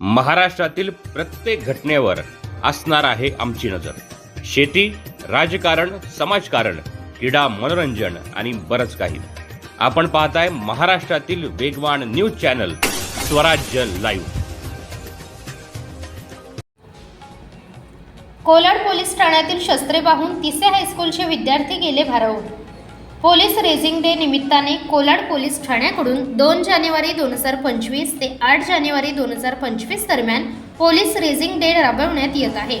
महाराष्ट्रातील प्रत्येक घटनेवर असणार आहे आमची नजर. शेती राजकारण समाजकारण क्रीडा मनोरंजन आणि बरंच काही. आपण पाहताय महाराष्ट्रातील वेगवान news channel Swarajya live. Kolad police ठाण्यातील शस्त्रे पाहून तिसे हायस्कूलचे विद्यार्थी गेले भारावून. पोलीस रेझिंग डे निमित्ताने कोलाड पोलीस ठाण्याकडून दोन जानेवारी दोन हजार पंचवीस ते आठ जानेवारी दोन हजार पंचवीस दरम्यान पोलीस रेझिंग डे राबवण्यात येत आहे.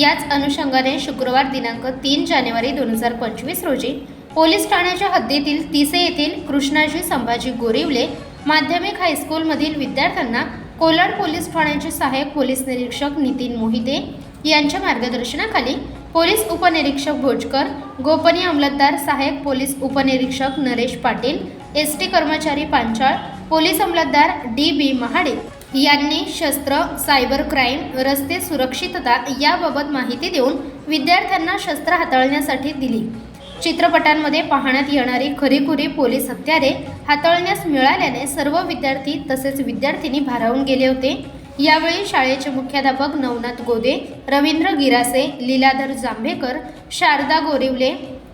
याच अनुषंगाने शुक्रवार दिनांक तीन जानेवारी दोन हजार पंचवीस रोजी पोलीस ठाण्याच्या हद्दीतील तिसे येथील कृष्णाजी संभाजी गोरिवले माध्यमिक हायस्कूलमधील विद्यार्थ्यांना कोलाड पोलीस ठाण्याचे सहाय्यक पोलीस निरीक्षक नितीन मोहिते यांच्या मार्गदर्शनाखाली पोलीस उपनिरीक्षक भोजकर गोपनीय अंमलदार सहाय्यक पोलीस उपनिरीक्षक नरेश पाटील एस टी कर्मचारी पांचाळ पोलीस अंमलदार डी बी महाडे यांनी शस्त्र सायबर क्राईम रस्ते सुरक्षितता याबाबत माहिती देऊन विद्यार्थ्यांना शस्त्र हाताळण्यासाठी दिली. चित्रपटांमध्ये पाहण्यात येणारी खरीखुरी पोलीस हत्यारे हाताळण्यास मिळाल्याने सर्व विद्यार्थी तसेच विद्यार्थिनी भारावून गेले होते. यावेळी शाळेचे मुख्याध्यापक नवनाथ गोदे रवींद्र गिरासे लीलाधर जांभेकर शारदा गोरिवले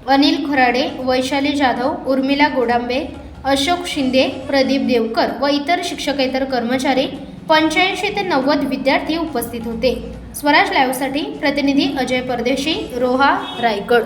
अनिल खराडे वैशाली जाधव उर्मिला गोडांबे अशोक शिंदे प्रदीप देवकर व इतर शिक्षकेतर कर्मचारी पंच्याऐंशी ते नव्वद विद्यार्थी उपस्थित होते. स्वराज लाईव्हसाठी प्रतिनिधी अजय परदेशी रोहा रायगड.